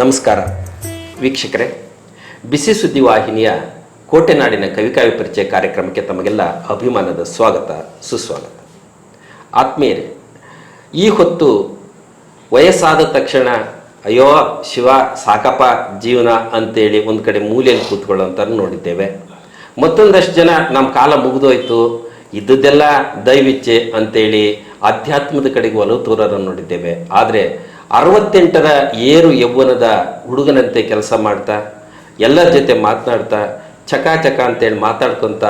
ನಮಸ್ಕಾರ. ವೀಕ್ಷಕರೇ, ಬಿಸಿ ಸುದ್ದಿವಾಹಿನಿಯ ಕೋಟೆನಾಡಿನ ಕವಿಕಾವ್ಯ ಪರಿಚಯ ಕಾರ್ಯಕ್ರಮಕ್ಕೆ ತಮಗೆಲ್ಲ ಅಭಿಮಾನದ ಸ್ವಾಗತ, ಸುಸ್ವಾಗತ. ಆತ್ಮೀಯರೇ, ಈ ಹೊತ್ತು ವಯಸ್ಸಾದ ತಕ್ಷಣ, ಅಯ್ಯೋ, ಶಿವ, ಸಾಕಪ್ಪ, ಜೀವನ ಅಂತೇಳಿ ಒಂದು ಕಡೆ ಮೂಲೆಯಲ್ಲಿ ಕೂತ್ಕೊಳ್ಳೋಂಥ ನೋಡಿದ್ದೇವೆ. ಮತ್ತೊಂದಷ್ಟು ಜನ ನಮ್ಮ ಕಾಲ ಮುಗಿದೋಯ್ತು, ಇದ್ದದ್ದೆಲ್ಲ ದೈವಿಚ್ಛೆ ಅಂತೇಳಿ ಅಧ್ಯಾತ್ಮದ ಕಡೆಗೆ ಒಲವು ತೋರರನ್ನು ನೋಡಿದ್ದೇವೆ. ಆದರೆ ಅರವತ್ತೆಂಟರ ಏರು ಯೌವನದ ಹುಡುಗನಂತೆ ಕೆಲಸ ಮಾಡ್ತಾ ಎಲ್ಲರ ಜೊತೆ ಮಾತನಾಡ್ತಾ ಚಕ ಚಕ ಅಂತೇಳಿ ಮಾತಾಡ್ಕೊಂತ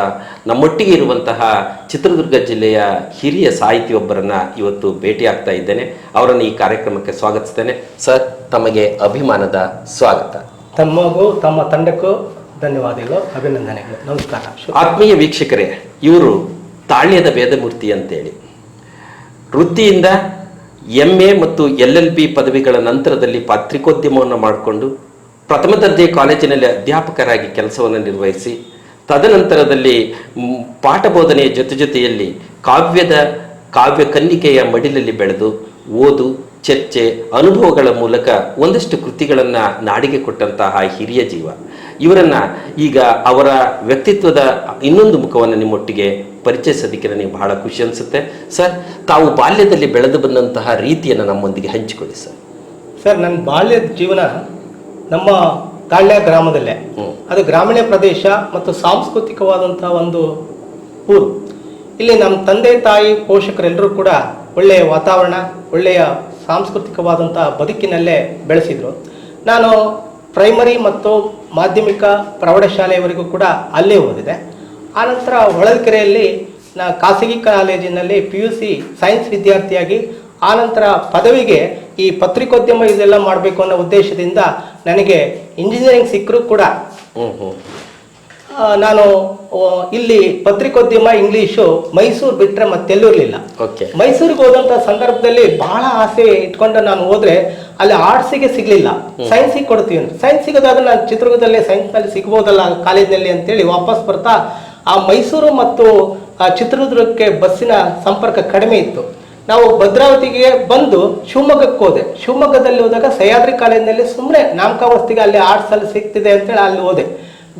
ನಮ್ಮೊಟ್ಟಿಗೆ ಇರುವಂತಹ ಚಿತ್ರದುರ್ಗ ಜಿಲ್ಲೆಯ ಹಿರಿಯ ಸಾಹಿತಿಯೊಬ್ಬರನ್ನ ಇವತ್ತು ಭೇಟಿ ಆಗ್ತಾ ಇದ್ದೇನೆ. ಅವರನ್ನು ಈ ಕಾರ್ಯಕ್ರಮಕ್ಕೆ ಸ್ವಾಗತಿಸ್ತೇನೆ. ಸರ್ ತಮಗೆ ಅಭಿಮಾನದ ಸ್ವಾಗತ. ತಮ್ಮಗೂ ತಮ್ಮ ತಂಡಕ್ಕೂ ಧನ್ಯವಾದಗಳು ಅಭಿನಂದನೆಗಳು. ನಮಸ್ಕಾರ. ಆತ್ಮೀಯ ವೀಕ್ಷಕರೇ ಇವರು ತಾಳ್ಯದ ವೇದಮೂರ್ತಿ ಅಂತೇಳಿ. ವೃತ್ತಿಯಿಂದ ಎಂ ಎ ಮತ್ತು ಎಲ್ ಎಲ್ ಬಿ ಪದವಿಗಳ ನಂತರದಲ್ಲಿ ಪತ್ರಿಕೋದ್ಯಮವನ್ನು ಮಾಡಿಕೊಂಡು ಪ್ರಥಮ ದರ್ಜೆ ಕಾಲೇಜಿನಲ್ಲಿ ಅಧ್ಯಾಪಕರಾಗಿ ಕೆಲಸವನ್ನು ನಿರ್ವಹಿಸಿ, ತದನಂತರದಲ್ಲಿ ಪಾಠ ಬೋಧನೆಯ ಜೊತೆ ಜೊತೆಯಲ್ಲಿ ಕಾವ್ಯದ ಕಾವ್ಯ ಕನ್ನಿಕೆಯ ಮಡಿಲಲ್ಲಿ ಬೆಳೆದು ಓದು, ಚರ್ಚೆ, ಅನುಭವಗಳ ಮೂಲಕ ಒಂದಷ್ಟು ಕೃತಿಗಳನ್ನು ನಾಡಿಗೆ ಕೊಟ್ಟಂತಹ ಹಿರಿಯ ಜೀವ. ಇವರನ್ನ ಈಗ ಅವರ ವ್ಯಕ್ತಿತ್ವದ ಇನ್ನೊಂದು ಮುಖವನ್ನು ನಿಮ್ಮೊಟ್ಟಿಗೆ ಪರಿಚಯಿಸೋದಕ್ಕೆ ನನಗೆ ಬಹಳ ಖುಷಿ ಅನಿಸುತ್ತೆ. ಸರ್ ತಾವು ಬಾಲ್ಯದಲ್ಲಿ ಬೆಳೆದು ಬಂದಂತಹ ರೀತಿಯನ್ನು ನಮ್ಮೊಂದಿಗೆ ಹಂಚಿಕೊಳ್ಳಿ ಸರ್. ಸರ್ ನನ್ನ ಬಾಲ್ಯದ ಜೀವನ ನಮ್ಮ ಕಾಳ್ಯ ಗ್ರಾಮದಲ್ಲೇ. ಅದು ಗ್ರಾಮೀಣ ಪ್ರದೇಶ ಮತ್ತು ಸಾಂಸ್ಕೃತಿಕವಾದಂತಹ ಒಂದು ಊರು. ಇಲ್ಲಿ ನಮ್ಮ ತಂದೆ ತಾಯಿ ಪೋಷಕರೆಲ್ಲರೂ ಕೂಡ ಒಳ್ಳೆಯ ವಾತಾವರಣ ಒಳ್ಳೆಯ ಸಾಂಸ್ಕೃತಿಕವಾದಂತಹ ಬದುಕಿನಲ್ಲೇ ಬೆಳೆಸಿದ್ರು. ನಾನು ಪ್ರೈಮರಿ ಮತ್ತು ಮಾಧ್ಯಮಿಕ ಪ್ರೌಢಶಾಲೆಯವರೆಗೂ ಕೂಡ ಅಲ್ಲೇ ಓದಿದೆ. ಆನಂತರ ಹೊಳಲ್ಕೆರೆಯಲ್ಲಿ ನಾ ಖಾಸಗಿ ಕಾಲೇಜಿನಲ್ಲಿ ಪಿ ಯು ಸಿ ಸೈನ್ಸ್ ವಿದ್ಯಾರ್ಥಿಯಾಗಿ ಆನಂತರ ಪದವಿಗೆ ಈ ಪತ್ರಿಕೋದ್ಯಮ ಇದೆಲ್ಲ ಮಾಡಬೇಕು ಅನ್ನೋ ಉದ್ದೇಶದಿಂದ ನನಗೆ ಇಂಜಿನಿಯರಿಂಗ್ ಸಿಕ್ಕರೂ ಕೂಡ. ನಾನು ಇಲ್ಲಿ ಪತ್ರಿಕೋದ್ಯಮ ಇಂಗ್ಲೀಷು ಮೈಸೂರು ಬಿಟ್ಟರೆ ಮತ್ತೆಲ್ಲೂ ಇರಲಿಲ್ಲ ಓಕೆ. ಮೈಸೂರಿಗೆ ಹೋದಂಥ ಸಂದರ್ಭದಲ್ಲಿ ಬಹಳ ಆಸೆ ಇಟ್ಕೊಂಡು ನಾನು ಹೋದ್ರೆ ಅಲ್ಲಿ ಆರ್ಟ್ಸಿಗೆ ಸಿಗಲಿಲ್ಲ. ಸೈನ್ಸಿಗೆ ಕೊಡ್ತೀವಿ ಸೈನ್ಸ್ ಸಿಗೋದಾದ್ರೆ ನಾನು ಚಿತ್ರದುರ್ಗದಲ್ಲೇ ಸೈನ್ಸ್ನಲ್ಲಿ ಸಿಗ್ಬೋದಲ್ಲ ಕಾಲೇಜಿನಲ್ಲಿ ಅಂತೇಳಿ ವಾಪಸ್ ಬರ್ತಾ ಆ ಮೈಸೂರು ಮತ್ತು ಚಿತ್ರದುರ್ಗಕ್ಕೆ ಬಸ್ಸಿನ ಸಂಪರ್ಕ ಕಡಿಮೆ ಇತ್ತು. ನಾವು ಭದ್ರಾವತಿಗೆ ಬಂದು ಶಿವಮೊಗ್ಗಕ್ಕೆ ಹೋದೆ. ಶಿವಮೊಗ್ಗದಲ್ಲಿ ಹೋದಾಗ ಸಹ್ಯಾದ್ರಿ ಕಾಲೇಜಿನಲ್ಲಿ ಸುಮ್ಮನೆ ನಾಮಕಾವಸ್ತಿಗೆ ಅಲ್ಲಿ ಆರ್ಟ್ಸ್ ಅಲ್ಲಿ ಸಿಗ್ತಿದೆ ಅಂತೇಳಿ ಅಲ್ಲಿ ಹೋದೆ.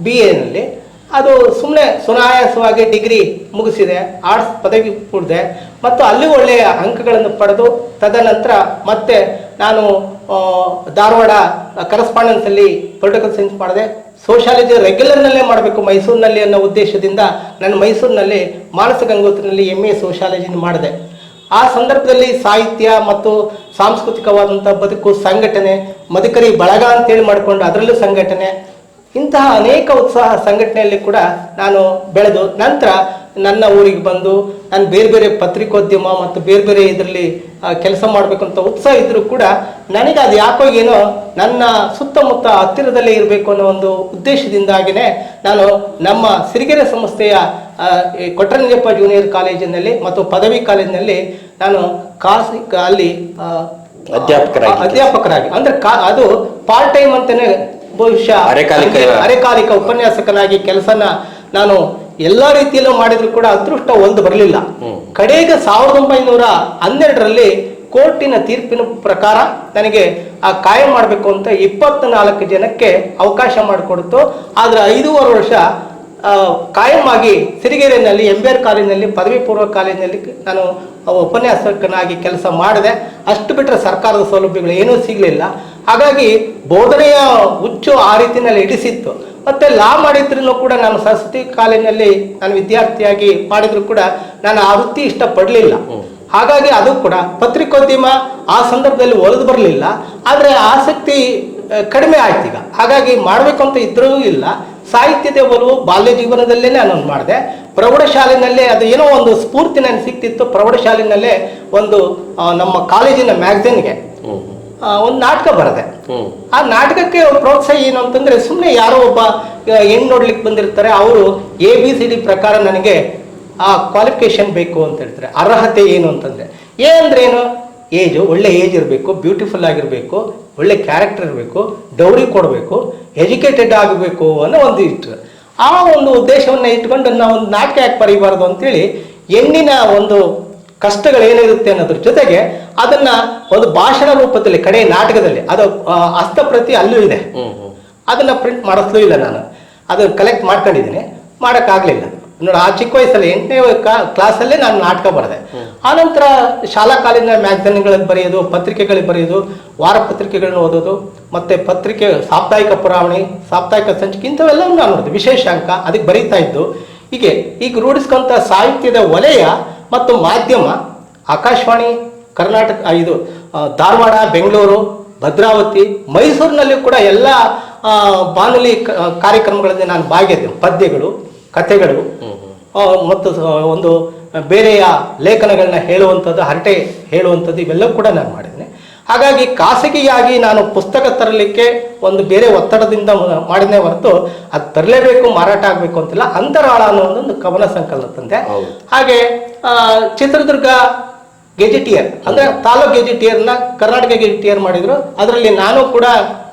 ಬಿ ಎನಲ್ಲಿ ಅದು ಸುಮ್ಮನೆ ಸುನಾಯಾಸವಾಗಿ ಡಿಗ್ರಿ ಮುಗಿಸಿದೆ. ಆರ್ಟ್ಸ್ ಪದವಿ ಕೂಡಿದೆ ಮತ್ತು ಅಲ್ಲಿ ಒಳ್ಳೆಯ ಅಂಕಗಳನ್ನು ಪಡೆದು ತದನಂತರ ಮತ್ತೆ ನಾನು ಧಾರವಾಡ ಕರೆಸ್ಪಾಂಡೆನ್ಸಲ್ಲಿ ಪೊಲಿಟಿಕಲ್ ಸೈನ್ಸ್ ಮಾಡಿದೆ. ಸೋಷಾಲಜಿ ರೆಗ್ಯುಲರ್ನಲ್ಲೇ ಮಾಡಬೇಕು ಮೈಸೂರಿನಲ್ಲಿ ಅನ್ನೋ ಉದ್ದೇಶದಿಂದ ನಾನು ಮೈಸೂರಿನಲ್ಲಿ ಮಾನಸ ಗಂಗೋತ್ರಿನಲ್ಲಿ ಎಂ ಎ ಸೋಷಾಲಜಿನ ಮಾಡಿದೆ. ಆ ಸಂದರ್ಭದಲ್ಲಿ ಸಾಹಿತ್ಯ ಮತ್ತು ಸಾಂಸ್ಕೃತಿಕವಾದಂಥ ಬದುಕು ಸಂಘಟನೆ ಮದಕರಿ ಬಳಗ ಅಂತೇಳಿ ಮಾಡಿಕೊಂಡು ಅದರಲ್ಲೂ ಸಂಘಟನೆ, ಇಂತಹ ಅನೇಕ ಉತ್ಸಾಹ ಸಂಘಟನೆಯಲ್ಲಿ ಕೂಡ ನಾನು ಬೆಳೆದು ನಂತರ ನನ್ನ ಊರಿಗೆ ಬಂದು ನಾನು ಬೇರೆ ಬೇರೆ ಪತ್ರಿಕೋದ್ಯಮ ಮತ್ತು ಬೇರೆ ಬೇರೆ ಇದರಲ್ಲಿ ಕೆಲಸ ಮಾಡಬೇಕಂತ ಉತ್ಸಾಹ ಇದ್ದರೂ ಕೂಡ ನನಗೆ ಅದು ಯಾಕೋ ಏನೋ ನನ್ನ ಸುತ್ತಮುತ್ತ ಹತ್ತಿರದಲ್ಲೇ ಇರಬೇಕು ಅನ್ನೋ ಒಂದು ಉದ್ದೇಶದಿಂದಾಗಿನೇ ನಾನು ನಮ್ಮ ಸಿರಿಗೆರೆ ಸಂಸ್ಥೆಯ ಕೊಟ್ರಲಿಂಗಪ್ಪ ಜೂನಿಯರ್ ಕಾಲೇಜಿನಲ್ಲಿ ಮತ್ತು ಪದವಿ ಕಾಲೇಜಿನಲ್ಲಿ ನಾನು ಖಾಸಗಿ ಅಲ್ಲಿ ಅಧ್ಯಾಪಕರಾಗಿ ಅಧ್ಯಾಪಕರಾಗಿ. ಅಂದ್ರೆ ಕಾ- ಅದು ಪಾರ್ಟ್ ಟೈಮ್ ಅಂತಾನೆ ಬಹುಶಃ ಅರೆಕಾಲಿಕ- ಅರೆಕಾಲಿಕ ಉಪನ್ಯಾಸಕನಾಗಿ ಕೆಲಸನ ನಾನು ಎಲ್ಲಾ ರೀತಿಯಲ್ಲೂ ಮಾಡಿದ್ರು ಕೂಡ ಅದೃಷ್ಟ ಒಂದು ಬರಲಿಲ್ಲ. ಕಡೆಗೆ ಸಾವಿರದ ಒಂಬೈನೂರ ಹನ್ನೆರಡರಲ್ಲಿ ಕೋರ್ಟಿನ ತೀರ್ಪಿನ ಪ್ರಕಾರ ನನಗೆ ಆ ಕಾಯಂ ಮಾಡಬೇಕು ಅಂತ ಇಪ್ಪತ್ನಾಲ್ಕು ಜನಕ್ಕೆ ಅವಕಾಶ ಮಾಡಿಕೊಡ್ತು. ಆದ್ರೆ ಐದೂವರೆ ವರ್ಷ ಆ, ಕಾಯಂ ಆಗಿ ಸಿರಿಗೆರೆಯಲ್ಲಿ ಎಂ ಬಿ ಆರ್ ಕಾಲೇಜಿನಲ್ಲಿ ಪದವಿ ಪೂರ್ವ ಕಾಲೇಜಿನಲ್ಲಿ ನಾನು ಉಪನ್ಯಾಸಕನಾಗಿ ಕೆಲಸ ಮಾಡಿದೆ. ಅಷ್ಟು ಬಿಟ್ಟರೆ ಸರ್ಕಾರದ ಸೌಲಭ್ಯಗಳು ಏನೂ ಸಿಗಲಿಲ್ಲ. ಹಾಗಾಗಿ ಬೋಧನೆಯ ಹುಚ್ಚು ಆ ರೀತಿಯಲ್ಲಿ ಇಡಿಸಿತ್ತು ಮತ್ತೆ ಲಾ ಮಾಡಿದ್ರೂ ಕೂಡ ನಾನು ಸರಸ್ವತಿ ಕಾಲೇಜಿನಲ್ಲಿ ನಾನು ವಿದ್ಯಾರ್ಥಿಯಾಗಿ ಮಾಡಿದ್ರು ಕೂಡ ನಾನು ಆ ವೃತ್ತಿ ಇಷ್ಟಪಡಲಿಲ್ಲ. ಹಾಗಾಗಿ ಅದು ಕೂಡ ಪತ್ರಿಕೋದ್ಯಮ ಆ ಸಂದರ್ಭದಲ್ಲಿ ಒಲಿದು ಬರಲಿಲ್ಲ. ಆದರೆ ಆಸಕ್ತಿ ಕಡಿಮೆ ಆಯ್ತು ಈಗ. ಹಾಗಾಗಿ ಮಾಡಬೇಕು ಅಂತ ಇದ್ರೂ ಇಲ್ಲ. ಸಾಹಿತ್ಯದ ಒಲವು ಬಾಲ್ಯ ಜೀವನದಲ್ಲೇ ನಾನು ಮಾಡಿದೆ. ಪ್ರೌಢಶಾಲೆಯಲ್ಲೇ ಅದು ಏನೋ ಒಂದು ಸ್ಫೂರ್ತಿ ನನಗೆ ಸಿಕ್ತಿತ್ತು. ಪ್ರೌಢಶಾಲೆಯಲ್ಲೇ ಒಂದು ನಮ್ಮ ಕಾಲೇಜಿನ ಮ್ಯಾಗ್ಝಿನ್ಗೆ. ಒಂದು ನಾಟಕ ಬರದೆ. ಆ ನಾಟಕಕ್ಕೆ ಪ್ರೋತ್ಸಾಹ ಏನು ಅಂತಂದ್ರೆ ಸುಮ್ಮನೆ ಯಾರೋ ಒಬ್ಬ ಹೆಣ್ ಹೆಣ್ಣು ನೋಡ್ಲಿಕ್ಕೆ ಬಂದಿರ್ತಾರೆ ಅವರು ಎ ಬಿ ಸಿ ಡಿ ಪ್ರಕಾರ ನನಗೆ ಆ ಕ್ವಾಲಿಫಿಕೇಶನ್ ಬೇಕು ಅಂತ ಹೇಳ್ತಾರೆ. ಅರ್ಹತೆ ಏನು ಅಂತಂದ್ರೆ. ಏ ಅಂದ್ರೆ ಏನು? ಏಜು ಒಳ್ಳೆ ಏಜ್ ಇರಬೇಕು ಬ್ಯೂಟಿಫುಲ್ ಆಗಿರಬೇಕು ಒಳ್ಳೆ ಕ್ಯಾರೆಕ್ಟರ್ ಇರಬೇಕು ಡೌರಿ ಕೊಡಬೇಕು ಎಜುಕೇಟೆಡ್ ಆಗಬೇಕು ಅನ್ನೋ ಒಂದು ಇಷ್ಟ ಆ ಒಂದು ಉದ್ದೇಶವನ್ನು ಇಟ್ಕೊಂಡು ನಾವು ಒಂದು ನಾಟಕ ಯಾಕೆ ಬರೀಬಾರ್ದು ಅಂತೇಳಿ ಹೆಣ್ಣಿನ ಒಂದು ಕಷ್ಟಗಳು ಏನಿರುತ್ತೆ ಅನ್ನೋದ್ರ ಜೊತೆಗೆ ಅದನ್ನ ಒಂದು ಭಾಷಣ ರೂಪದಲ್ಲಿ ಕಡೆ ನಾಟಕದಲ್ಲಿ ಅದು ಹಸ್ತಪ್ರತಿ ಅಲ್ಲೂ ಇದೆ. ಅದನ್ನ ಪ್ರಿಂಟ್ ಮಾಡಿಸ್ಲೂ ಇಲ್ಲ ನಾನು. ಅದನ್ನ ಕಲೆಕ್ಟ್ ಮಾಡ್ಕೊಂಡಿದ್ದೀನಿ. ಮಾಡೋಕ್ಕಾಗಲಿಲ್ಲ. ನೋಡಿ ಆ ಚಿಕ್ಕ ವಯಸ್ಸಲ್ಲಿ ಎಂಟನೇ ಕ್ಲಾಸಲ್ಲೇ ನಾನು ನಾಟಕ ಬರೆದೆ ಆನಂತರ ಶಾಲಾ ಕಾಲೇಜಿನ ಮ್ಯಾಗಝಿನ್ಗಳಲ್ಲಿ ಬರೆಯೋದು ಪತ್ರಿಕೆಗಳಿಗೆ ಬರೆಯೋದು ವಾರ ಪತ್ರಿಕೆಗಳನ್ನ ಓದೋದು ಮತ್ತೆ ಪತ್ರಿಕೆ ಸಾಪ್ತಾಹಿಕ ಪುರಾವಣೆ ಸಾಪ್ತಾಹಿಕ ಸಂಚಿಕೆ ಇಂಥವೆಲ್ಲವೂ ನಾನು ನೋಡಿದೆ. ವಿಶೇಷ ಅಂಕ ಅದಕ್ಕೆ ಬರೀತಾ ಇದ್ದು. ಹೀಗೆ ಈಗ ರೂಢಿಸ್ಕೊಂತ ಸಾಹಿತ್ಯದ ವಲಯ ಮತ್ತು ಮಾಧ್ಯಮ, ಆಕಾಶವಾಣಿ, ಕರ್ನಾಟಕ ಇದು ಧಾರವಾಡ, ಬೆಂಗಳೂರು, ಭದ್ರಾವತಿ, ಮೈಸೂರಿನಲ್ಲಿ ಕೂಡ ಎಲ್ಲ ಬಾನುಲಿ ಕಾರ್ಯಕ್ರಮಗಳಲ್ಲಿ ನಾನು ಭಾಗಿದ್ದೆ ಪದ್ಯಗಳು, ಕಥೆಗಳು ಮತ್ತು ಒಂದು ಬೇರೆಯ ಲೇಖನಗಳನ್ನ ಹೇಳುವಂಥದ್ದು, ಹರಟೆ ಹೇಳುವಂಥದ್ದು ಇವೆಲ್ಲವೂ ಕೂಡ ನಾನು ಮಾಡಿದ್ದೇನೆ. ಹಾಗಾಗಿ ಖಾಸಗಿಯಾಗಿ ನಾನು ಪುಸ್ತಕ ತರಲಿಕ್ಕೆ ಒಂದು ಬೇರೆ ಒತ್ತಡದಿಂದ ಮಾಡಿದೆ ಮಾಡಿದ್ನೇ ಹೊರತು ಅದು ತರಲೇಬೇಕು ಮಾರಾಟ ಆಗಬೇಕು ಅಂತಿಲ್ಲ. ಅಂತರಾಳ ಅನ್ನೋ ಒಂದು ಕವನ ಸಂಕಲನ ತಂದೆ. ಹಾಗೆ ಚಿತ್ರದುರ್ಗ ಗೆಜೆಟಿಯರ್ ಅಂದ್ರೆ ತಾಲೂಕ್ ಗೆಜೆಟಿಯರ್ನ ಕರ್ನಾಟಕ ಗೆಜಿಟಿಯರ್ ಮಾಡಿದ್ರು. ಅದರಲ್ಲಿ ನಾನು ಕೂಡ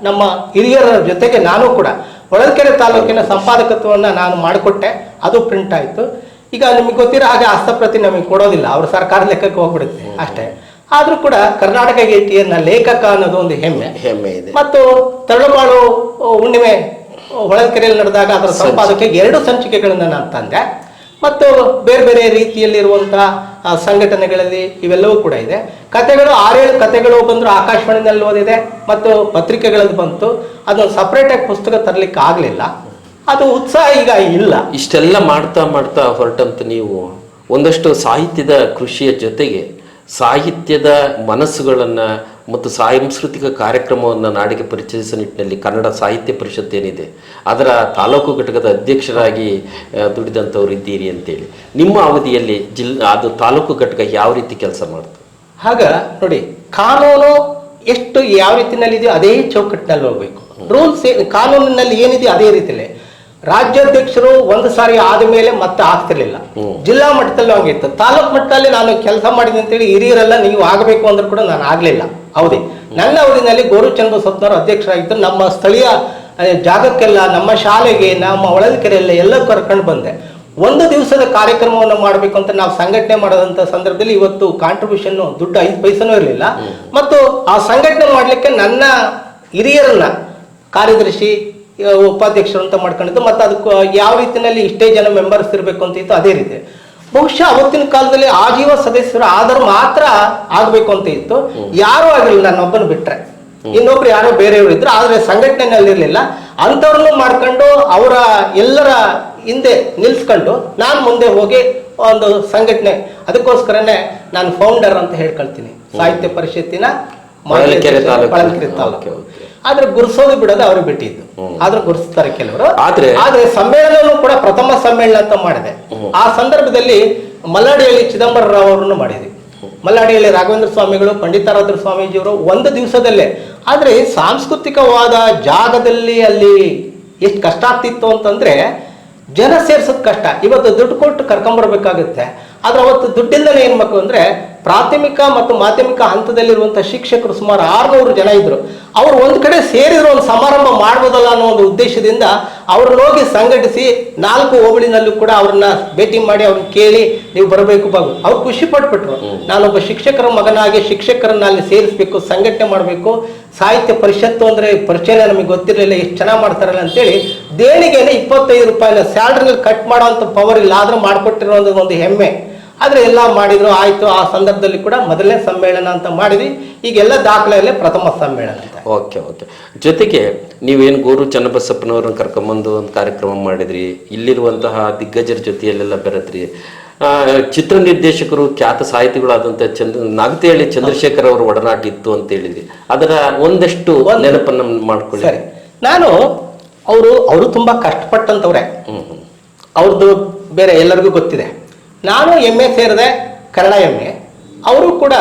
ನಮ್ಮ ಹಿರಿಯರ ಜೊತೆಗೆ ನಾನು ಕೂಡ ಹೊಳಲ್ಕೆರೆ ತಾಲೂಕಿನ ಸಂಪಾದಕತ್ವವನ್ನು ನಾನು ಮಾಡಿಕೊಟ್ಟೆ. ಅದು ಪ್ರಿಂಟ್ ಆಯಿತು. ಈಗ ನಿಮಗೆ ಗೊತ್ತಿರೋ ಹಾಗೆ ಹಸ್ತಪ್ರತಿ ನಮಗೆ ಕೊಡೋದಿಲ್ಲ. ಅವರು ಸರ್ಕಾರ ಲೆಕ್ಕಕ್ಕೆ ಹೋಗ್ಬಿಡುತ್ತೆ. ಅಷ್ಟೇ. ಆದ್ರೂ ಕೂಡ ಕರ್ನಾಟಕ ಗೀತೆಯನ್ನ ಲೇಖಕ ಅನ್ನೋದು ಒಂದು ಹೆಮ್ಮೆ. ಹೆಮ್ಮೆ ಇದೆ. ಮತ್ತು ತರಳುಬಾಳು ಹುಣ್ಣಿಮೆ ಹೊಳಲ್ಕೆರೆಯಲ್ಲಿ ನಡೆದಾಗ ಅದರ ಸಂಪಾದಕ್ಕೆ ಎರಡು ಸಂಚಿಕೆಗಳನ್ನು ನಾನು ತಂದೆ. ಮತ್ತು ಬೇರೆ ಬೇರೆ ರೀತಿಯಲ್ಲಿರುವಂತಹ ಸಂಘಟನೆಗಳಲ್ಲಿ ಇವೆಲ್ಲವೂ ಕೂಡ ಇದೆ. ಕತೆಗಳು ಆರೇಳು ಕತೆಗಳು ಬಂದ್ರು ಆಕಾಶವಾಣಿನಲ್ಲಿ ಓದಿದೆ. ಮತ್ತು ಪತ್ರಿಕೆಗಳಲ್ಲಿ ಬಂತು. ಅದನ್ನು ಸಪ್ರೇಟಾಗಿ ಪುಸ್ತಕ ತರಲಿಕ್ಕೆ ಆಗಲಿಲ್ಲ. ಅದು ಉತ್ಸಾಹ ಈಗ ಇಲ್ಲ. ಇಷ್ಟೆಲ್ಲ ಮಾಡ್ತಾ ಮಾಡ್ತಾ ಹೊರಟಂತ ನೀವು ಒಂದಷ್ಟು ಸಾಹಿತ್ಯದ ಕೃಷಿಯ ಜೊತೆಗೆ ಸಾಹಿತ್ಯದ ಮನಸ್ಸುಗಳನ್ನು ಮತ್ತು ಸಾಂಸ್ಕೃತಿಕ ಕಾರ್ಯಕ್ರಮವನ್ನು ನಾಡಿಗೆ ಪರಿಚಯಿಸುವ ನಿಟ್ಟಿನಲ್ಲಿ ಕನ್ನಡ ಸಾಹಿತ್ಯ ಪರಿಷತ್ ಏನಿದೆ ಅದರ ತಾಲೂಕು ಘಟಕದ ಅಧ್ಯಕ್ಷರಾಗಿ ದುಡಿದಂಥವ್ರು ಇದ್ದೀರಿ ಅಂತೇಳಿ. ನಿಮ್ಮ ಅವಧಿಯಲ್ಲಿ ಜಿಲ್ ಅದು ತಾಲೂಕು ಘಟಕ ಯಾವ ರೀತಿ ಕೆಲಸ ಮಾಡ್ತು? ಆಗ ನೋಡಿ ಕಾನೂನು ಎಷ್ಟು ಯಾವ ರೀತಿಯಲ್ಲಿದೆಯೋ ಅದೇ ಚೌಕಟ್ಟಿನಲ್ಲಿ ಹೋಗ್ಬೇಕು. ರೂಲ್ಸ್ ಕಾನೂನಿನಲ್ಲಿ ಏನಿದೆಯೋ ಅದೇ ರೀತಿಯಲ್ಲಿ. ರಾಜ್ಯಾಧ್ಯಕ್ಷರು ಒಂದು ಸಾರಿ ಆದ ಮೇಲೆ ಮತ್ತೆ ಆಗ್ತಿರ್ಲಿಲ್ಲ. ಜಿಲ್ಲಾ ಮಟ್ಟದಲ್ಲಿ ಹಂಗಿತ್ತು ತಾಲೂಕ್ ಮಟ್ಟದಲ್ಲಿ ನಾನು ಕೆಲಸ ಮಾಡಿದೆ ಅಂತೇಳಿ ಹಿರಿಯರೆಲ್ಲ ನೀವು ಆಗಬೇಕು ಅಂದ್ರೆ ಕೂಡ ನಾನು ಆಗಲಿಲ್ಲ. ಹೌದೇ. ನನ್ನ ಅವಧಿನಲ್ಲಿ ಗೌರವಚಂದ್ರ ಚಂದ್ರ ಸತ್ನವರು ಅಧ್ಯಕ್ಷರಾಗಿದ್ದು ನಮ್ಮ ಸ್ಥಳೀಯ ಜಾಗಕ್ಕೆಲ್ಲ ನಮ್ಮ ಶಾಲೆಗೆ ನಮ್ಮ ಒಳಕೆರೆಲ್ಲ ಎಲ್ಲ ಕರ್ಕೊಂಡು ಬಂದೆ. ಒಂದು ದಿವಸದ ಕಾರ್ಯಕ್ರಮವನ್ನು ಮಾಡಬೇಕು ಅಂತ ನಾವು ಸಂಘಟನೆ ಮಾಡದಂತ ಸಂದರ್ಭದಲ್ಲಿ ಇವತ್ತು ಕಾಂಟ್ರಿಬ್ಯೂಷನ್ ದುಡ್ಡು ಐದು ಪೈಸನೂ ಇರಲಿಲ್ಲ. ಮತ್ತು ಆ ಸಂಘಟನೆ ಮಾಡಲಿಕ್ಕೆ ನನ್ನ ಹಿರಿಯರನ್ನ ಕಾರ್ಯದರ್ಶಿ ಉಪಾಧ್ಯಕ್ಷರು ಅಂತ ಮಾಡ್ಕೊಂಡಿದ್ದು ಮತ್ತು ಅದಕ್ಕೆ ಯಾವ ರೀತಿಯಲ್ಲಿ ಇಷ್ಟೇ ಜನ ಮೆಂಬರ್ಸ್ ಇರಬೇಕು ಅಂತ ಇತ್ತು ಅದೇ ರೀತಿ. ಬಹುಶಃ ಅವತ್ತಿನ ಕಾಲದಲ್ಲಿ ಆಜೀವ ಸದಸ್ಯರು ಆದರೂ ಮಾತ್ರ ಆಗ್ಬೇಕು ಅಂತ ಇತ್ತು. ಯಾರು ಆಗಿರಲಿಲ್ಲ ನನ್ನೊಬ್ಬನ ಬಿಟ್ರೆ. ಇನ್ನೊಬ್ರು ಯಾರೋ ಬೇರೆಯವರು ಇದ್ರು ಆದ್ರೆ ಸಂಘಟನೆಯಲ್ಲಿರಲಿಲ್ಲ. ಅಂಥವ್ರನ್ನು ಮಾಡ್ಕೊಂಡು ಅವರ ಎಲ್ಲರ ಹಿಂದೆ ನಿಲ್ಸ್ಕೊಂಡು ನಾನು ಮುಂದೆ ಹೋಗಿ ಒಂದು ಸಂಘಟನೆ ಅದಕ್ಕೋಸ್ಕರನೇ ನಾನು ಫೌಂಡರ್ ಅಂತ ಹೇಳ್ಕೊಳ್ತೀನಿ. ಸಾಹಿತ್ಯ ಪರಿಷತ್ತಿನ ತಾಲೂಕು. ಆದ್ರೆ ಗುರ್ಸೋದು ಬಿಡೋದು ಅವ್ರಿಗೆ ಬಿಟ್ಟಿದ್ದು. ಆದ್ರೆ ಗುರುಸ್ತಾರೆ ಕೆಲವರು. ಆದ್ರೆ- ಆದ್ರೆ ಸಮ್ಮೇಳನವನ್ನು ಕೂಡ ಪ್ರಥಮ ಸಮ್ಮೇಳನ ಅಂತ ಮಾಡಿದೆ. ಆ ಸಂದರ್ಭದಲ್ಲಿ ಮಲ್ಲಾಡಿಯಲ್ಲಿ ಚಿದಂಬರ ರಾವ್ ಅವರನ್ನು ಮಾಡಿದ್ವಿ. ಮಲ್ಲಾಡಿಯಲ್ಲಿ ರಾಘವೇಂದ್ರ ಸ್ವಾಮಿಗಳು ಪಂಡಿತಾರಾಧ್ರ ಸ್ವಾಮೀಜಿಯವರು ಒಂದು ದಿವಸದಲ್ಲೇ. ಆದ್ರೆ ಸಾಂಸ್ಕೃತಿಕವಾದ ಜಾಗದಲ್ಲಿ ಅಲ್ಲಿ ಎಷ್ಟು ಕಷ್ಟ ಆಗ್ತಿತ್ತು ಅಂತಂದ್ರೆ ಜನ ಸೇರ್ಸೋದು ಕಷ್ಟ. ಇವತ್ತು ದುಡ್ಡು ಕೊಟ್ಟು ಕರ್ಕೊಂಬರ್ಬೇಕಾಗುತ್ತೆ ಆದ್ರೆ ಅವತ್ತು ದುಡ್ಡಿಂದಲೇ ಏನ್ಬೇಕು ಅಂದ್ರೆ ಪ್ರಾಥಮಿಕ ಮತ್ತು ಮಾಧ್ಯಮಿಕ ಹಂತದಲ್ಲಿರುವಂತಹ ಶಿಕ್ಷಕರು ಸುಮಾರು ಆರ್ನೂರು ಜನ ಇದ್ರು. ಅವರು ಒಂದು ಕಡೆ ಸೇರಿದ್ರು ಒಂದು ಸಮಾರಂಭ ಮಾಡ್ಬೋದಲ್ಲ ಅನ್ನೋ ಒಂದು ಉದ್ದೇಶದಿಂದ ಅವ್ರನ್ನ ಹೋಗಿ ಸಂಘಟಿಸಿ ನಾಲ್ಕು ಹೋಬಳಿನಲ್ಲೂ ಕೂಡ ಅವ್ರನ್ನ ಭೇಟಿ ಮಾಡಿ ಅವ್ರನ್ನ ಕೇಳಿ ನೀವು ಬರಬೇಕು ಬಾಬು ಅವ್ರು ಖುಷಿ ಪಟ್ಬಿಟ್ರು. ನಾನೊಬ್ಬ ಶಿಕ್ಷಕರ ಮಗನಾಗಿ ಶಿಕ್ಷಕರನ್ನ ಅಲ್ಲಿ ಸೇರಿಸ್ಬೇಕು ಸಂಘಟನೆ ಮಾಡಬೇಕು. ಸಾಹಿತ್ಯ ಪರಿಷತ್ತು ಅಂದ್ರೆ ಪರಿಚಯ ನಮಗೆ ಗೊತ್ತಿರಲಿಲ್ಲ ಎಷ್ಟು ಚೆನ್ನಾಗಿ ಮಾಡ್ತಾರಲ್ಲ ಅಂತೇಳಿ ದೇಣಿಗೆನ ಇಪ್ಪತ್ತೈದು ರೂಪಾಯಿನ ಸ್ಯಾಲ್ರಿನಲ್ಲಿ ಕಟ್ ಮಾಡೋಂಥ ಪವರ್ ಇಲ್ಲ. ಆದ್ರೂ ಮಾಡ್ಕೊಟ್ಟಿರೋ ಒಂದು ಹೆಮ್ಮೆ. ಆದ್ರೆ ಎಲ್ಲ ಮಾಡಿದ್ರು ಆಯಿತು ಆ ಸಂದರ್ಭದಲ್ಲಿ ಕೂಡ ಮೊದಲನೇ ಸಮ್ಮೇಳನ ಅಂತ ಮಾಡಿದ್ವಿ. ಈಗೆಲ್ಲ ದಾಖಲೆಯಲ್ಲೇ ಪ್ರಥಮ ಸಮ್ಮೇಳನ ಓಕೆ ಓಕೆ. ಜೊತೆಗೆ ನೀವೇನು ಗೋರು ಚನ್ನಬಸಪ್ಪನವ್ರನ್ನ ಕರ್ಕೊಂಬಂದು ಒಂದು ಕಾರ್ಯಕ್ರಮ ಮಾಡಿದ್ರಿ ಇಲ್ಲಿರುವಂತಹ ದಿಗ್ಗಜರ ಜೊತೆಯಲ್ಲೆಲ್ಲ ಬೆರೆತ್ರಿ. ಆ, ಚಿತ್ರ ನಿರ್ದೇಶಕರು ಖ್ಯಾತ ಸಾಹಿತಿಗಳಾದಂಥ ಚಂದ್ರ ನಾಗತಿಹಳ್ಳಿ ಚಂದ್ರಶೇಖರ್ ಅವರು ಒಡನಾಟ ಇತ್ತು ಅಂತ ಹೇಳಿದ್ರಿ. ಅದರ ಒಂದಷ್ಟು ನೆನಪನ್ನು ಮಾಡ್ಕೊಳ್ಳಿ. ನಾನು ಅವರು ಅವರು ತುಂಬಾ ಕಷ್ಟಪಟ್ಟಂತವ್ರೆ. ಅವ್ರದ್ದು ಬೇರೆ ಎಲ್ಲರಿಗೂ ಗೊತ್ತಿದೆ. ನಾನು ಎಂ ಎ ಸೇರಿದೆ ಕನ್ನಡ ಎಂ ಎ ಅವರು ಕೂಡ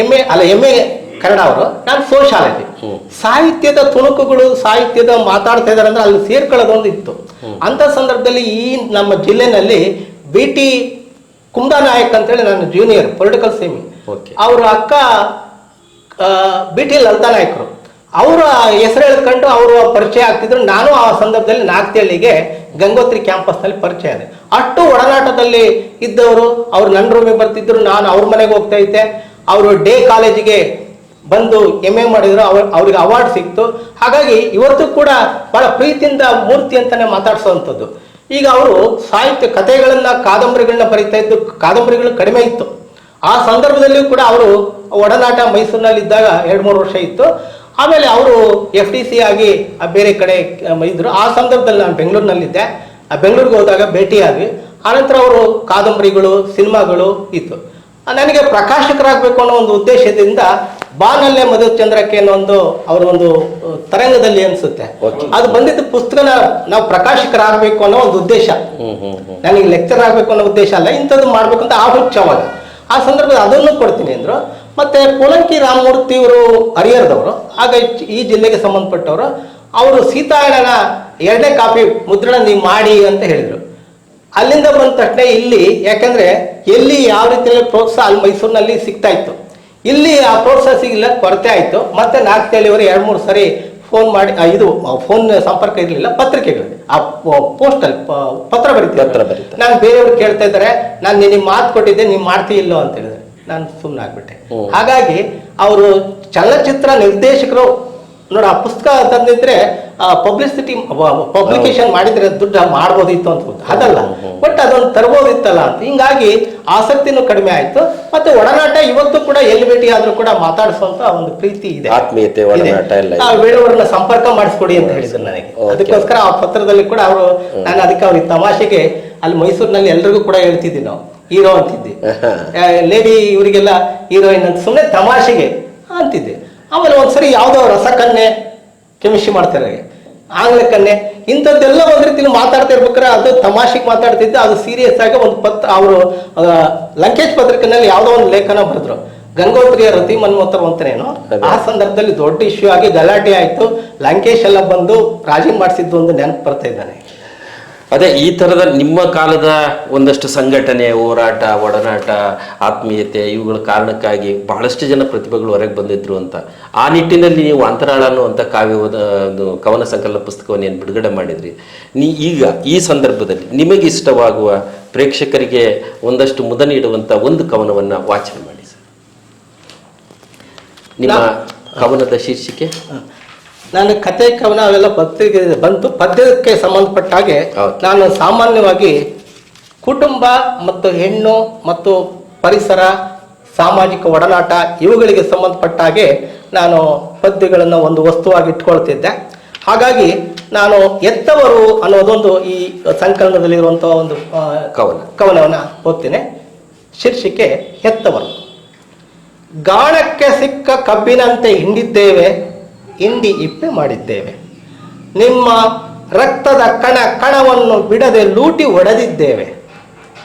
ಎಂ ಎ ಅಲ್ಲ ಎಂ ಎ ಕನ್ನಡ ಅವರು. ನಾನು ಸೋಶಾಲಜಿ ಸಾಹಿತ್ಯದ ತುಣುಕುಗಳು ಸಾಹಿತ್ಯದ ಮಾತಾಡ್ತಾ ಇದಾರೆ ಅಂದ್ರೆ ಅಲ್ಲಿ ಸೇರ್ಕೊಳ್ಳೋದೊಂದು ಇತ್ತು. ಅಂತ ಸಂದರ್ಭದಲ್ಲಿ ಈ ನಮ್ಮ ಜಿಲ್ಲೆನಲ್ಲಿ ಬಿ ಟಿ ಕುಂದಾ ನಾಯಕ್ ಅಂತೇಳಿ ನಾನು ಜೂನಿಯರ್ ಪೊಲಿಟಿಕಲ್ ಸೇಮಿ ಓಕೆ ಅವರ ಅಕ್ಕ ಬಿ ಟಿ ಲಲಿತಾ ನಾಯಕರು. ಅವರ ಹೆಸರು ಹೇಳ್ಕೊಂಡು ಅವರು ಪರಿಚಯ ಆಗ್ತಿದ್ರು. ನಾನು ಆ ಸಂದರ್ಭದಲ್ಲಿ ನಾಗ್ತಿಹಳ್ಳಿಗೆ ಗಂಗೋತ್ರಿ ಕ್ಯಾಂಪಸ್ನಲ್ಲಿ ಪರಿಚಯ ಇದೆ ಅಷ್ಟು ಒಡನಾಟದಲ್ಲಿ ಇದ್ದವರು, ಅವ್ರು ನನ್ನ ರೂಮಿಗೆ ಬರ್ತಿದ್ರು, ನಾನು ಅವ್ರ ಮನೆಗೆ ಹೋಗ್ತಾ ಇದ್ದೆ. ಅವರು ಡೇ ಕಾಲೇಜಿಗೆ ಬಂದು ಎಂ ಎ ಮಾಡಿದ್ರು ಅವ್ರ ಅವ್ರಿಗೆ ಅವಾರ್ಡ್ ಸಿಕ್ತು. ಹಾಗಾಗಿ ಇವತ್ತು ಕೂಡ ಬಹಳ ಪ್ರೀತಿಯಿಂದ ಮೂರ್ತಿ ಅಂತಾನೆ ಮಾತಾಡ್ಸೋವಂಥದ್ದು ಈಗ ಅವರು ಸಾಹಿತ್ಯ ಕಥೆಗಳನ್ನ ಕಾದಂಬರಿಗಳನ್ನ ಬರೀತಾ ಇದ್ದು, ಕಾದಂಬರಿಗಳು ಕಡಿಮೆ ಇತ್ತು. ಆ ಸಂದರ್ಭದಲ್ಲಿಯೂ ಕೂಡ ಅವರು ಒಡನಾಟ ಮೈಸೂರಿನಲ್ಲಿ ಇದ್ದಾಗ ಎರಡು ಮೂರು ವರ್ಷ ಇತ್ತು. ಆಮೇಲೆ ಅವರು ಎಫ್ ಡಿ ಸಿ ಆಗಿ ಬೇರೆ ಕಡೆ ಇದ್ರು. ಆ ಸಂದರ್ಭದಲ್ಲಿ ನಾನು ಬೆಂಗಳೂರಿನಲ್ಲಿದ್ದೆ. ಬೆಂಗಳೂರಿಗೆ ಹೋದಾಗ ಭೇಟಿಯಾದ್ವಿ. ಆನಂತರ ಅವರು ಕಾದಂಬರಿಗಳು ಸಿನಿಮಾಗಳು ಇತ್ತು. ನನಗೆ ಪ್ರಕಾಶಕರಾಗಬೇಕು ಅನ್ನೋ ಒಂದು ಉದ್ದೇಶದಿಂದ ಬಾನಲ್ಲೇ ಮಧು ಚಂದ್ರಕ್ಕೆ ಅನ್ನೋ ಒಂದು ಅವರ ಒಂದು ತರಂಗದಲ್ಲಿ ಅನ್ಸುತ್ತೆ. ಅದು ಬಂದಿದ್ದ ಪುಸ್ತಕನ ನಾವು ಪ್ರಕಾಶಕರಾಗಬೇಕು ಅನ್ನೋ ಒಂದು ಉದ್ದೇಶ. ನನಗೆ ಲೆಕ್ಚರ್ ಆಗಬೇಕು ಅನ್ನೋ ಉದ್ದೇಶ ಅಲ್ಲ ಇಂಥದ್ದು ಮಾಡ್ಬೇಕಂತ ಆ ಹುಚ್ಚವಾಗ ಆ ಸಂದರ್ಭದಲ್ಲಿ ಅದನ್ನು ಕೊಡ್ತೀನಿ ಅಂದ್ರು. ಮತ್ತೆ ಪುಲಂಕಿ ರಾಮಮೂರ್ತಿ ಅವರು ಹರಿಹರದವರು. ಆಗ ಈ ಜಿಲ್ಲೆಗೆ ಸಂಬಂಧಪಟ್ಟವರು. ಅವರು ಸೀತಾಳನ ಎರಡನೇ ಕಾಪಿ ಮುದ್ರಣ ನೀವು ಮಾಡಿ ಅಂತ ಹೇಳಿದರು. ಅಲ್ಲಿಂದ ಬಂದ ತಕ್ಷಣ ಇಲ್ಲಿ ಯಾಕಂದ್ರೆ ಎಲ್ಲಿ ಯಾವ ರೀತಿಯಲ್ಲಿ ಪ್ರೋತ್ಸಾಹ ಅಲ್ಲಿ ಮೈಸೂರಿನಲ್ಲಿ ಸಿಗ್ತಾ ಇತ್ತು. ಇಲ್ಲಿ ಆ ಪ್ರೋತ್ಸಾಹ ಸಿಗಲಿಲ್ಲ ಕೊರತೆ ಆಯಿತು. ಮತ್ತೆ ನಾಲ್ಕು ಅವರು ಎರಡು ಮೂರು ಸರಿ ಫೋನ್ ಮಾಡಿ ಇದು ಫೋನ್ ಸಂಪರ್ಕ ಇರಲಿಲ್ಲ ಪತ್ರಿಕೆಗಳು ಆ ಪೋಸ್ಟಲ್ಲಿ ಪತ್ರ ಬರೀತಾರೆ. ನಾನು ಬೇರೆಯವ್ರು ಕೇಳ್ತಾ ಇದ್ದಾರೆ ನಾನು ನಿನಗೆ ಮಾತು ಕೊಟ್ಟಿದ್ದೆ ನೀವು ಮಾಡ್ತೀ ಇಲ್ಲೋ ಅಂತ ಹೇಳಿದ್ರೆ ನಾನು ಸುಮ್ಮನೆ ಆಗ್ಬಿಟ್ಟೆ ಹಾಗಾಗಿ ಅವರು ಚಲನಚಿತ್ರ ನಿರ್ದೇಶಕರು ನೋಡಿ ಆ ಪುಸ್ತಕ ತಂದಿದ್ರೆ ಪಬ್ಲಿಸಿಟಿ ಪಬ್ಲಿಕೇಶನ್ ಮಾಡಿದ್ರೆ ದುಡ್ಡು ಮಾಡ್ಬೋದಿತ್ತು ಅಂತ. ಅದಲ್ಲ. ಬಟ್ ಅದೊಂದು ತರ್ಬೋದಿತ್ತಲ್ಲ ಅಂತ. ಹಿಂಗಾಗಿ ಆಸಕ್ತಿನೂ ಕಡಿಮೆ ಆಯ್ತು. ಮತ್ತೆ ಒಡನಾಟ ಇವತ್ತು ಕೂಡ ಎಲ್ಲಿ ಭೇಟಿ ಆದ್ರೂ ಕೂಡ ಮಾತಾಡಿಸುವಂತ ಒಂದು ಪ್ರೀತಿ ಇದೆ. ಆತ್ಮೀಯತೆ, ವೇಳೂರನ್ನ ಸಂಪರ್ಕ ಮಾಡಿಸ್ಕೊಡಿ ಅಂತ ಹೇಳಿದ್ರು ನನಗೆ. ಅದಕ್ಕೋಸ್ಕರ ಆ ಪತ್ರದಲ್ಲಿ ಕೂಡ ಅವರು ನಾನು ಅದಕ್ಕೆ ಅವ್ರಿಗೆ ತಮಾಷೆಗೆ ಅಲ್ಲಿ ಮೈಸೂರಿನಲ್ಲಿ ಎಲ್ರಿಗೂ ಕೂಡ ಹೇಳ್ತಿದ್ವಿ ನಾವು. ಹೀರೋ ಅಂತಿದ್ದೆ. ಲೇಡಿ ಇವರಿಗೆಲ್ಲ ಹೀರೋಯಿನ್ ಅಂತ ಸುಮ್ಮನೆ ತಮಾಷೆಗೆ ಅಂತಿದ್ದೆ. ಆಮೇಲೆ ಒಂದ್ಸರಿ ಯಾವುದೋ ರಸಕನ್ನೆ ಕೆಮಿಸ್ಟ್ರಿ ಮಾಡ್ತಾರೆ ಆಂಗ್ಲ ಕನ್ನೆ ಇಂಥದ್ದೆಲ್ಲ ಒಂದು ರೀತಿಲಿ ಮಾತಾಡ್ತಾ ಇರ್ಬೇಕಾರೆ ಅದು ತಮಾಷೆಗೆ ಮಾತಾಡ್ತಿದ್ದೆ ಅದು ಸೀರಿಯಸ್ ಆಗಿ ಒಂದು ಪತ್ರ ಅವರು ಲಂಕೇಶ್ ಪತ್ರಿಕೆನಲ್ಲಿ ಯಾವುದೋ ಒಂದು ಲೇಖನ ಬರೆದ್ರು. ಗಂಗೋತ್ರಿಯ ರತಿ ಮನ್ಮೋತ್ರ ಅಂತನೇನು. ಆ ಸಂದರ್ಭದಲ್ಲಿ ದೊಡ್ಡ ಇಶ್ಯೂ ಆಗಿ ಗಲಾಟೆ ಆಯಿತು. ಲಂಕೇಶ್ ಎಲ್ಲ ಬಂದು ರಾಜಿ ಮಾಡಿಸಿದ್ದು ಒಂದು ನೆನಪು ಬರ್ತಾ ಇದ್ದಾನೆ. ಅದೇ ಈ ತರದ ನಿಮ್ಮ ಕಾಲದ ಒಂದಷ್ಟು ಸಂಘಟನೆ ಹೋರಾಟ ಒಡನಾಟ ಆತ್ಮೀಯತೆ ಇವುಗಳ ಕಾರಣಕ್ಕಾಗಿ ಬಹಳಷ್ಟು ಜನ ಪ್ರತಿಭೆಗಳು ಹೊರಗೆ ಬಂದಿದ್ರು ಅಂತ. ಆ ನಿಟ್ಟಿನಲ್ಲಿ ನೀವು ಅಂತರಾಳ ಅನ್ನುವಂಥ ಕಾವ್ಯವಾದ ಒಂದು ಕವನ ಸಂಕಲನ ಪುಸ್ತಕವನ್ನು ಏನು ಬಿಡುಗಡೆ ಮಾಡಿದ್ರಿ? ನೀ ಈಗ ಈ ಸಂದರ್ಭದಲ್ಲಿ ನಿಮಗೆ ಇಷ್ಟವಾಗುವ ಪ್ರೇಕ್ಷಕರಿಗೆ ಒಂದಷ್ಟು ಮುದ ನೀಡುವಂಥ ಒಂದು ಕವನವನ್ನು ವಾಚನ ಮಾಡಿ ಸರ್. ನಿಮ್ಮ ಕವನದ ಶೀರ್ಷಿಕೆ? ನಾನು ಕತೆ ಕವನ ಅವೆಲ್ಲ ಪತ್ರಿಕೆ ಬಂತು. ಪದ್ಯಕ್ಕೆ ಸಂಬಂಧಪಟ್ಟ ಹಾಗೆ ನಾನು ಸಾಮಾನ್ಯವಾಗಿ ಕುಟುಂಬ ಮತ್ತು ಹೆಣ್ಣು ಮತ್ತು ಪರಿಸರ ಸಾಮಾಜಿಕ ಒಡನಾಟ ಇವುಗಳಿಗೆ ಸಂಬಂಧಪಟ್ಟ ಹಾಗೆ ನಾನು ಪದ್ಯಗಳನ್ನು ಒಂದು ವಸ್ತುವಾಗಿ ಇಟ್ಕೊಳ್ತಿದ್ದೆ. ಹಾಗಾಗಿ ನಾನು ಎತ್ತವರು ಅನ್ನೋದೊಂದು ಈ ಸಂಕಲನದಲ್ಲಿರುವಂತಹ ಒಂದು ಕವನ. ಕವನವನ್ನು ಓದ್ತೇನೆ. ಶೀರ್ಷಿಕೆ ಹೆತ್ತವರು ಗಾಣಕ್ಕೆ ಸಿಕ್ಕ ಕಬ್ಬಿನಂತೆ ಹಿಂಡಿದ್ದೇವೆ. ಹಿಂಡಿ ಇಪ್ಪೆ ಮಾಡಿದ್ದೇವೆ. ನಿಮ್ಮ ರಕ್ತದ ಕಣ ಕಣವನ್ನು ಬಿಡದೆ ಲೂಟಿ ಒಡೆದಿದ್ದೇವೆ.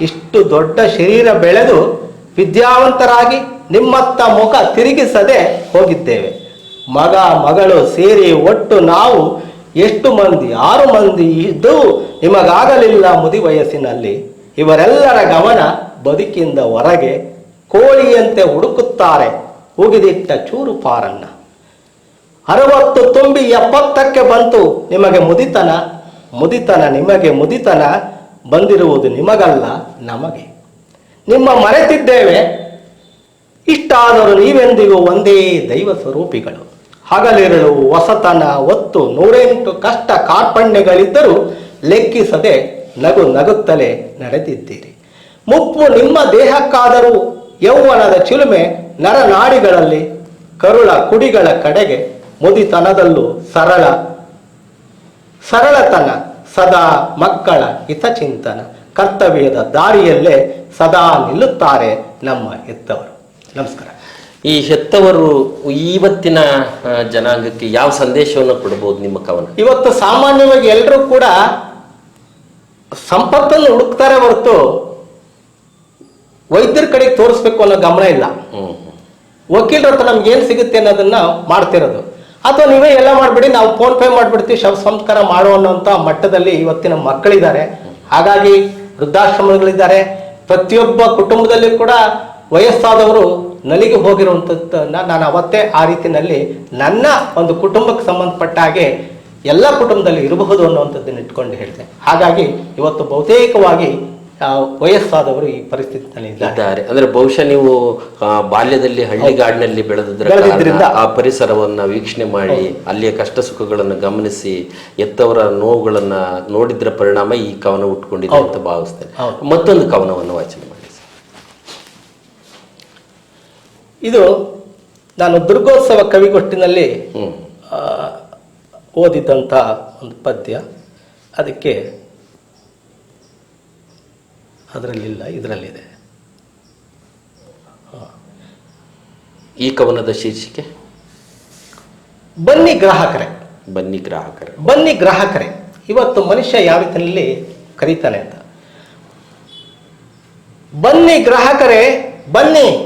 ಇಷ್ಟು ದೊಡ್ಡ ಶರೀರ ಬೆಳೆದು ವಿದ್ಯಾವಂತರಾಗಿ ನಿಮ್ಮತ್ತ ಮುಖ ತಿರುಗಿಸದೆ ಹೋಗಿದ್ದೇವೆ. ಮಗ, ಮಗಳು ಸೇರಿ ಒಟ್ಟು ನಾವು ಎಷ್ಟು ಮಂದಿ, ಆರು ಮಂದಿ ಇದ್ದು ನಿಮಗಾಗಲಿಲ್ಲ ಮುದಿ ವಯಸ್ಸಿನಲ್ಲಿ. ಇವರೆಲ್ಲರ ಗಮನ ಬದುಕಿಂದ ಹೊರಗೆ ಕೋಳಿಯಂತೆ ಹುಡುಕುತ್ತಾರೆ. ಉಗಿದಿಟ್ಟ ಚೂರು ಪಾರನ್ನ ಅರವತ್ತು ತುಂಬಿ ಎಪ್ಪತ್ತಕ್ಕೆ ಬಂತು ನಿಮಗೆ ಮುದಿತನ. ಮುದಿತನ ನಿಮಗೆ ಮುದಿತನ. ಬಂದಿರುವುದು ನಿಮಗಲ್ಲ, ನಮಗೆ. ನಿಮ್ಮ ಮರೆತಿದ್ದೇವೆ. ಇಷ್ಟಾದರೂ ನೀವೆಂದಿಗೂ ಒಂದೇ ದೈವ ಸ್ವರೂಪಿಗಳು. ಹಗಲಿರಳು ಹೊಸತನ, ಒತ್ತು, ನೂರೆಂಟು ಕಷ್ಟ ಕಾರ್ಪಣ್ಯಗಳಿದ್ದರೂ ಲೆಕ್ಕಿಸದೆ ನಗು ನಗುತ್ತಲೇ ನಡೆದಿದ್ದೀರಿ. ಮುಪ್ಪು ನಿಮ್ಮ ದೇಹಕ್ಕಾದರೂ ಯೌವನದ ಚಿಲುಮೆ ನರನಾಡಿಗಳಲ್ಲಿ, ಕರುಳ ಕುಡಿಗಳ ಕಡೆಗೆ ಮುದಿತನದಲ್ಲೂ ಸರಳ. ಸರಳತನ ಸದಾ ಮಕ್ಕಳ ಹಿತಚಿಂತನ. ಕರ್ತವ್ಯದ ದಾರಿಯಲ್ಲೇ ಸದಾ ನಿಲ್ಲುತ್ತಾರೆ ನಮ್ಮ ಹೆತ್ತವರು. ನಮಸ್ಕಾರ. ಈ ಹೆತ್ತವರು ಇವತ್ತಿನ ಜನಾಂಗಕ್ಕೆ ಯಾವ ಸಂದೇಶವನ್ನು ಕೊಡಬಹುದು ನಿಮ್ಮ ಕವನ? ಇವತ್ತು ಸಾಮಾನ್ಯವಾಗಿ ಎಲ್ಲರೂ ಕೂಡ ಸಂಪತ್ತಲ್ಲಿ ಹುಡುಕ್ತಾರೆ ಹೊರತು ವೈದ್ಯರ ಕಡೆಗೆ ತೋರಿಸ್ಬೇಕು ಅನ್ನೋ ಗಮನ ಇಲ್ಲ. ವಕೀಲರ ಹತ್ರ ನಮ್ಗೆ ಏನ್ ಸಿಗುತ್ತೆ ಅನ್ನೋದನ್ನ ಮಾಡ್ತಿರೋದು. ಅಥವಾ ನೀವೇ ಎಲ್ಲ ಮಾಡ್ಬಿಡಿ, ನಾವು ಫೋನ್ ಪೇ ಮಾಡ್ಬಿಡ್ತೀವಿ, ಶವ ಸಂಸ್ಕಾರ ಮಾಡೋ ಅನ್ನೋಂಥ ಮಟ್ಟದಲ್ಲಿ ಇವತ್ತಿನ ಮಕ್ಕಳಿದ್ದಾರೆ. ಹಾಗಾಗಿ ವೃದ್ಧಾಶ್ರಮಗಳಿದ್ದಾರೆ. ಪ್ರತಿಯೊಬ್ಬ ಕುಟುಂಬದಲ್ಲಿ ಕೂಡ ವಯಸ್ಸಾದವರು ನಲಿಗೆ ಹೋಗಿರುವಂಥದ್ದನ್ನ ನಾನು ಅವತ್ತೇ ಆ ರೀತಿಯಲ್ಲಿ ನನ್ನ ಒಂದು ಕುಟುಂಬಕ್ಕೆ ಸಂಬಂಧಪಟ್ಟ ಹಾಗೆ ಎಲ್ಲ ಕುಟುಂಬದಲ್ಲಿ ಇರಬಹುದು ಅನ್ನುವಂಥದ್ದನ್ನು ಇಟ್ಕೊಂಡು ಹೇಳಿದೆ. ಹಾಗಾಗಿ ಇವತ್ತು ಬಹುತೇಕವಾಗಿ ವಯಸ್ಸಾದವರು ಈ ಪರಿಸ್ಥಿತಿನಲ್ಲಿ ಇದ್ದಾರೆ. ಅಂದ್ರೆ ಬಹುಶಃ ನೀವು ಬಾಲ್ಯದಲ್ಲಿ ಹಳ್ಳಿಗಾಡಿನಲ್ಲಿ ಬೆಳೆದಿದ್ರೆ ಆ ಪರಿಸರವನ್ನ ವೀಕ್ಷಣೆ ಮಾಡಿ ಅಲ್ಲಿಯ ಕಷ್ಟ ಸುಖಗಳನ್ನು ಗಮನಿಸಿ ಎತ್ತವರ ನೋವುಗಳನ್ನ ನೋಡಿದ್ರ ಪರಿಣಾಮ ಈ ಕವನ ಉಟ್ಕೊಂಡಿದೆ ಅಂತ ಭಾವಿಸ್ತೇನೆ. ಮತ್ತೊಂದು ಕವನವನ್ನು ವಾಚನೆ ಮಾಡಿ ಇದು ನಾನು ದುರ್ಗೋತ್ಸವ ಕವಿಗೊಟ್ಟಿನಲ್ಲಿ ಹ್ಮ್. ಆ, ಒಂದು ಪದ್ಯ. ಅದಕ್ಕೆ ಅದರಲ್ಲಿಲ್ಲ ಇದರಲ್ಲಿದೆ. ಈ ಕವನದ ಶೀರ್ಷಿಕೆ? ಬನ್ನಿ ಗ್ರಾಹಕರೇ. ಬನ್ನಿ ಗ್ರಾಹಕರೇ. ಬನ್ನಿ ಗ್ರಾಹಕರೇ. ಇವತ್ತು ಮನುಷ್ಯ ಯಾವ ರೀತಿಯಲ್ಲಿ ಕರೀತಾನೆ ಅಂತ? ಬನ್ನಿ ಗ್ರಾಹಕರೇ ಬನ್ನಿ.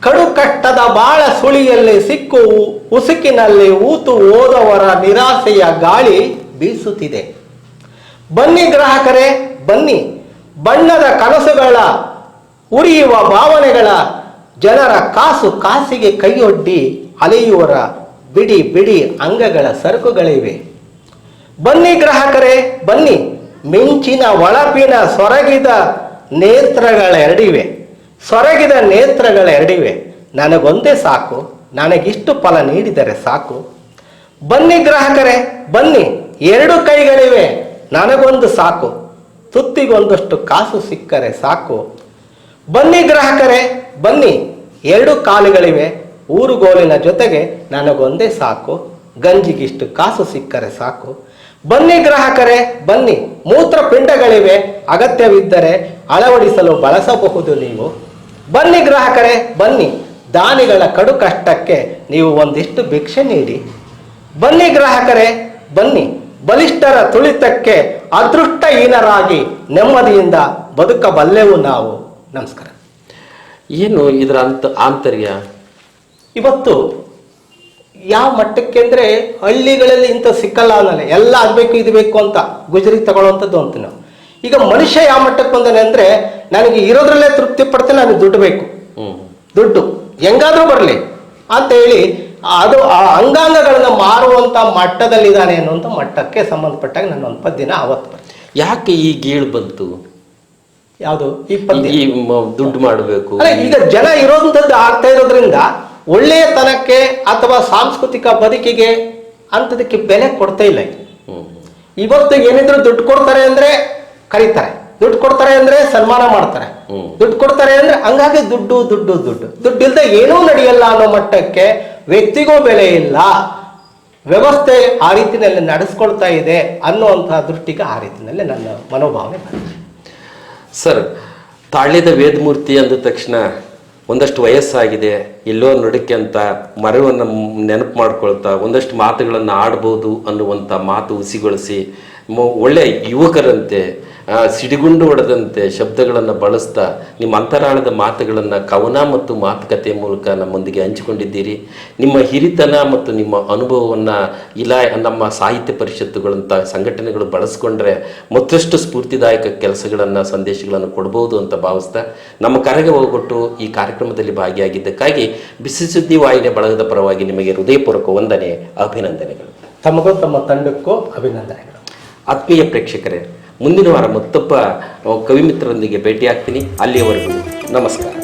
ಕಡುಕಟ್ಟದ ಬಾಳ ಸುಳಿಯಲ್ಲಿ ಸಿಕ್ಕು ಉಸುಕಿನಲ್ಲಿ ಊತು ಓದವರ ನಿರಾಸೆಯ ಗಾಳಿ ಬೀಸುತ್ತಿದೆ. ಬನ್ನಿ ಗ್ರಾಹಕರೇ ಬನ್ನಿ. ಬಣ್ಣದ ಕನಸುಗಳ, ಉರಿಯುವ ಭಾವನೆಗಳ ಜನರ ಕಾಸು ಕಾಸಿಗೆ ಕೈಯೊಡ್ಡಿ ಅಲೆಯುವರ ಬಿಡಿ ಬಿಡಿ ಅಂಗಗಳ ಸರಕುಗಳಿವೆ. ಬನ್ನಿ ಗ್ರಾಹಕರೇ, ಬನ್ನಿ. ಮಿಂಚಿನ ಒಳಪಿನ ಸೊರಗಿದ ನೇತ್ರಗಳೆರಡಿವೆ. ಸೊರಗಿದ ನೇತ್ರಗಳೆರಡಿವೆ. ನನಗೊಂದೇ ಸಾಕು, ನನಗಿಷ್ಟು ಫಲ ನೀಡಿದರೆ ಸಾಕು. ಬನ್ನಿ ಗ್ರಾಹಕರೇ, ಬನ್ನಿ. ಎರಡು ಕೈಗಳಿವೆ, ನನಗೊಂದು ಸಾಕು. ತುತ್ತಿಗೊಂದಷ್ಟು ಕಾಸು ಸಿಕ್ಕರೆ ಸಾಕು. ಬನ್ನಿ ಗ್ರಾಹಕರೇ, ಬನ್ನಿ. ಎರಡು ಕಾಲುಗಳಿವೆ. ಊರುಗೋಲಿನ ಜೊತೆಗೆ ನನಗೊಂದೇ ಸಾಕು. ಗಂಜಿಗಿಷ್ಟು ಕಾಸು ಸಿಕ್ಕರೆ ಸಾಕು. ಬನ್ನಿ ಗ್ರಾಹಕರೇ, ಬನ್ನಿ. ಮೂತ್ರಪಿಂಡಗಳಿವೆ. ಅಗತ್ಯವಿದ್ದರೆ ಅಳವಡಿಸಲು ಬಳಸಬಹುದು ನೀವು. ಬನ್ನಿ ಗ್ರಾಹಕರೇ, ಬನ್ನಿ. ದಾನಿಗಳ ಕಡು ಕಷ್ಟಕ್ಕೆ ನೀವು ಒಂದಿಷ್ಟು ಭಿಕ್ಷೆ ನೀಡಿ. ಬನ್ನಿ ಗ್ರಾಹಕರೇ, ಬನ್ನಿ. ಬಲಿಷ್ಠರ ತುಳಿತಕ್ಕೆ ಅದೃಷ್ಟಹೀನರಾಗಿ ನೆಮ್ಮದಿಯಿಂದ ಬದುಕಬಲ್ಲೆವು ನಾವು. ನಮಸ್ಕಾರ. ಏನು ಇದರ ಅಂತ ಆಂತರ್ಯ? ಇವತ್ತು ಯಾವ ಮಟ್ಟಕ್ಕೆ ಅಂದರೆ ಹಳ್ಳಿಗಳಲ್ಲಿ ಇಂಥ ಸಿಕ್ಕಲ್ಲ ಅನ್ನಲ್ಲ ಎಲ್ಲ ಆಗಬೇಕು ಇದು ಬೇಕು ಅಂತ ಗುಜರಿ ತಗೊಳ್ಳುವಂಥದ್ದು ಅಂತ ನಾವು. ಈಗ ಮನುಷ್ಯ ಯಾವ ಮಟ್ಟಕ್ಕೆ ಬಂದಾನೆ ಅಂದರೆ ನನಗೆ ಇರೋದ್ರಲ್ಲೇ ತೃಪ್ತಿ ಪಡ್ತೇನೆ ನನಗೆ ದುಡ್ಡು ಬೇಕು. ದುಡ್ಡು. ಹೆಂಗಾದರೂ ಬರಲಿ. ಅಂತ ಹೇಳಿ ಅದು ಆ ಅಂಗಾಂಗಗಳನ್ನ ಮಾರುವಂತ ಮಟ್ಟದಲ್ಲಿದ್ದಾನೆ ಅನ್ನುವಂಥ ಮಟ್ಟಕ್ಕೆ ಸಂಬಂಧಪಟ್ಟಾಗ ನನ್ನ ಒಂದು ಪದ್ಯನ ಅವತ್ತು ಬರ್ತೀನಿ ಯಾಕೆ ಈ ಗೀಳು ಬಂತು? ಯಾವುದು? ಈ ಪದ್ಯ ದುಡ್ಡು ಮಾಡಬೇಕು. ಅಲ್ಲ ಈಗ ಜನ ಇರೋಂಥದ್ದು ಆಗ್ತಾ ಇರೋದ್ರಿಂದ ಒಳ್ಳೆಯತನಕ್ಕೆ ಅಥವಾ ಸಾಂಸ್ಕೃತಿಕ ಬದುಕಿಗೆ ಅಂಥದಕ್ಕೆ ಬೆಲೆ ಕೊಡ್ತಾ ಇಲ್ಲ ಇವತ್ತು ಏನಿದ್ರು ದುಡ್ಡು ಕೊಡ್ತಾರೆ ಅಂದ್ರೆ ಕರೀತಾರೆ. ದುಡ್ಡು ಕೊಡ್ತಾರೆ ಅಂದ್ರೆ ಸನ್ಮಾನ ಮಾಡ್ತಾರೆ. ದುಡ್ಡು ಕೊಡ್ತಾರೆ ಅಂದ್ರೆ ಹಂಗಾಗಿ ದುಡ್ಡು ದುಡ್ಡು ದುಡ್ಡು. ದುಡ್ಡು ಇಲ್ದ ಏನೂ ನಡೆಯಲ್ಲ ಅನ್ನೋ ಮಟ್ಟಕ್ಕೆ ವ್ಯಕ್ತಿಗೂ ಬೆಲೆ ಇಲ್ಲ. ವ್ಯವಸ್ಥೆ ಆ ರೀತಿಯಲ್ಲಿ ನಡೆಸ್ಕೊಳ್ತಾ ಇದೆ ಅನ್ನುವಂತಹ ದೃಷ್ಟಿಗೆ ಆ ರೀತಿಯಲ್ಲಿ ನನ್ನ ಮನೋಭಾವನೆ ಸರ್, ತಾಳ್ಯದ ವೇದಮೂರ್ತಿ ಅಂದ ತಕ್ಷಣ ಒಂದಷ್ಟು ವಯಸ್ಸಾಗಿದೆ, ಎಲ್ಲೋ ನಡುಕೆ ಅಂತ ಮರವನ್ನು ನೆನಪು ಮಾಡ್ಕೊಳ್ತಾ ಒಂದಷ್ಟು ಮಾತುಗಳನ್ನು ಆಡ್ಬೋದು ಅನ್ನುವಂಥ ಮಾತು ಉಸಿಗೊಳಿಸಿ ಒಳ್ಳೆ ಯುವಕರಂತೆ ಸಿಡಿಗುಂಡು ಹೊಡೆದಂತೆ ಶಬ್ದಗಳನ್ನು ಬಳಸ್ತಾ ನಿಮ್ಮ ಅಂತರಾಳದ ಮಾತುಗಳನ್ನು ಕವನ ಮತ್ತು ಮಾತುಕತೆ ಮೂಲಕ ನಮ್ಮೊಂದಿಗೆ ಹಂಚಿಕೊಂಡಿದ್ದೀರಿ. ನಿಮ್ಮ ಹಿರಿತನ ಮತ್ತು ನಿಮ್ಮ ಅನುಭವವನ್ನು ಇಲಾ ನಮ್ಮ ಸಾಹಿತ್ಯ ಪರಿಷತ್ತುಗಳಂಥ ಸಂಘಟನೆಗಳು ಬಳಸ್ಕೊಂಡ್ರೆ ಮತ್ತಷ್ಟು ಸ್ಫೂರ್ತಿದಾಯಕ ಕೆಲಸಗಳನ್ನು ಸಂದೇಶಗಳನ್ನು ಕೊಡ್ಬೋದು ಅಂತ ಭಾವಿಸ್ತಾ ನಮ್ಮ ಕರೆಗೆ ಹೋಗ್ಬಿಟ್ಟು ಈ ಕಾರ್ಯಕ್ರಮದಲ್ಲಿ ಭಾಗಿಯಾಗಿದ್ದಕ್ಕಾಗಿ ಬಿಸಿ ಸುದ್ದಿ ವಾಹಿನಿ ಬಳಗದ ಪರವಾಗಿ ನಿಮಗೆ ಹೃದಯಪೂರ್ವಕ ವಂದನೆ ಅಭಿನಂದನೆಗಳು. ತಮಗೂ ತಮ್ಮ ತಂಡಕ್ಕೂ ಅಭಿನಂದನೆಗಳು. ಆತ್ಮೀಯ ಪ್ರೇಕ್ಷಕರೇ ಮುಂದಿನ ವಾರ ಮತ್ತೊಬ್ಬ ಕವಿ ಕವಿಮಿತ್ರರೊಂದಿಗೆ ಭೇಟಿಯಾಗ್ತೀನಿ. ಅಲ್ಲಿಯವರೆಗೂ ನಮಸ್ಕಾರ.